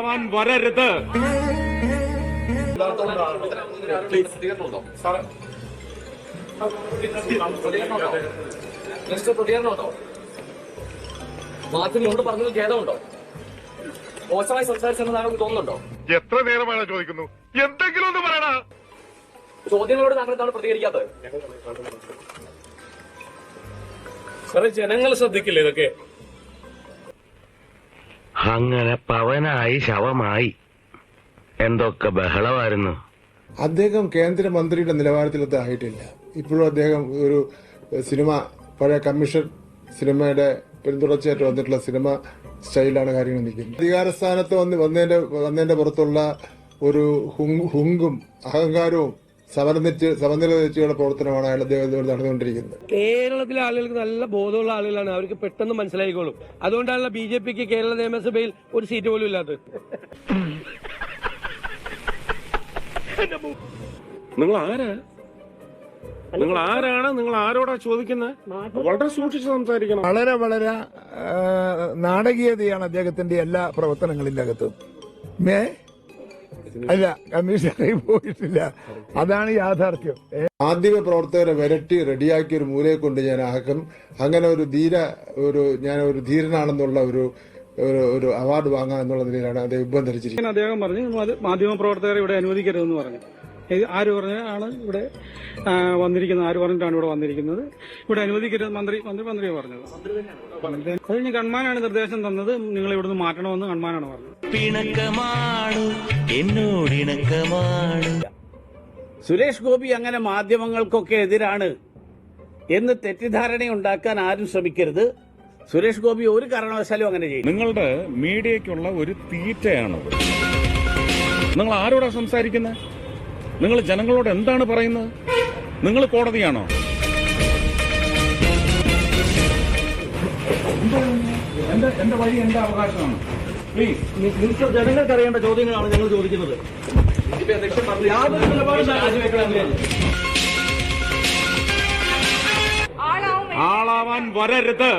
ആളാവാൻ വരരുത്. മിനിസ്റ്റർ പ്രതികരണമുണ്ടോ മാധ്യമങ്ങളോട് പറഞ്ഞത് ഖേദമുണ്ടോ? മോശമായി സംസാരിച്ചെന്ന് താങ്കൾക്ക് തോന്നുന്നുണ്ടോ? എത്ര നേരമാണ് ചോദിക്കുന്നു? എന്തെങ്കിലും ഒന്ന് പറയണ. ചോദ്യങ്ങളോട് താങ്കൾ എന്താണ് പ്രതികരിക്കാത്തത്? സാറേ ജനങ്ങൾ ശ്രദ്ധിക്കില്ലേ ഇതൊക്കെ? അങ്ങനെ പവനായി ശവമായി. എന്തൊക്കെ ബഹളമായിരുന്നു. അദ്ദേഹം കേന്ദ്രമന്ത്രിയുടെ നിലവാരത്തിലൊന്നും ആയിട്ടില്ല. ഇപ്പോഴും അദ്ദേഹം ഒരു സിനിമ പഴയ കമ്മീഷൻ സിനിമയുടെ പിന്തുടർച്ചയായിട്ട് വന്നിട്ടുള്ള സിനിമ സ്റ്റൈലാണ് കാര്യങ്ങൾ നിൽക്കുന്നത്. അധികാരസ്ഥാനത്ത് വന്ന് വന്നതിന്റെ വന്നതിന്റെ പുറത്തുള്ള ഒരു ഹുങ്- ഹുങ്കും അഹങ്കാരവും സമനില തെറ്റുകളുടെ പ്രവർത്തനമാണ് അയാൾ നടന്നുകൊണ്ടിരിക്കുന്നത്. കേരളത്തിലെ ആളുകൾക്ക് നല്ല ബോധമുള്ള ആളുകളാണ്. അവർക്ക് പെട്ടെന്ന് മനസ്സിലായിക്കോളും. അതുകൊണ്ടാണല്ലോ ബി ജെ പിക്ക് കേരള നിയമസഭയിൽ ഒരു സീറ്റ് പോലും ഇല്ലാത്തത്. നിങ്ങൾ ആരാ? നിങ്ങൾ ആരാണ്? നിങ്ങൾ ആരോടാ ചോദിക്കുന്നത്? വളരെ സൂക്ഷിച്ച് സംസാരിക്കണം. വളരെ വളരെ നാടകീയതയാണ് അദ്ദേഹത്തിന്റെ എല്ലാ പ്രവർത്തനങ്ങളിലകത്തും. മേ അല്ല കമ്മീഷണറിൽ പോയിട്ടില്ല. അതാണ് യാഥാർത്ഥ്യം. മാധ്യമ പ്രവർത്തകരെ വിരട്ടി റെഡിയാക്കിയ ഒരു മൂലയെ കൊണ്ട് ഞാൻ ആക്കും. അങ്ങനെ ഒരു ധീര ഒരു ഞാൻ ഒരു ധീരനാണെന്നുള്ള ഒരു ഒരു ഒരു അവാർഡ് വാങ്ങാൻ എന്നുള്ള നിലയിലാണ് അദ്ദേഹം ധരിച്ചിരിക്കുന്നത്. അദ്ദേഹം പറഞ്ഞു മാധ്യമ പ്രവർത്തകരെ ഇവിടെ അനുവദിക്കരുതെന്ന് പറഞ്ഞു. ആര് പറഞ്ഞ ആണ് ഇവിടെ വന്നിരിക്കുന്നത് ആര് പറഞ്ഞിട്ടാണ് ഇവിടെ വന്നിരിക്കുന്നത്? ഇവിടെ അനുവദിക്കരുത് മന്ത്രി മന്ത്രി മന്ത്രിയെ പറഞ്ഞത്. അത് കഴിഞ്ഞ് കൺമാനാണ് നിർദ്ദേശം തന്നത് നിങ്ങൾ ഇവിടുന്ന് മാറ്റണമെന്ന് കൺമാനാണ് പറഞ്ഞത്. പിണക്കമാണ് എന്നോടിണക്കമാണ് സുരേഷ് ഗോപി അങ്ങനെ മാധ്യമങ്ങൾക്കൊക്കെ എതിരാണ് എന്ന് തെറ്റിദ്ധാരണ ഉണ്ടാക്കാൻ ആരും ശ്രമിക്കരുത്. സുരേഷ് ഗോപി ഒരു കാരണവശാലും അങ്ങനെ ചെയ്യും നിങ്ങളുടെ മീഡിയക്കുള്ള ഒരു തീറ്റയാണത്. നിങ്ങൾ ആരോടാ സംസാരിക്കുന്നത് നിങ്ങൾ ജനങ്ങളോട് എന്താണ് പറയുന്നത്? നിങ്ങൾ കോടതിയാണോ? എന്റെ എന്റെ വഴി എന്റെ അവകാശമാണ്. പ്ലീസ് മിനിസ്റ്റർ ജനങ്ങൾക്ക് അറിയേണ്ട ചോദ്യങ്ങളാണ് ഞങ്ങൾ ചോദിക്കുന്നത്. യാതൊരു നിലപാടും. ആളാവാൻ വരരുത്.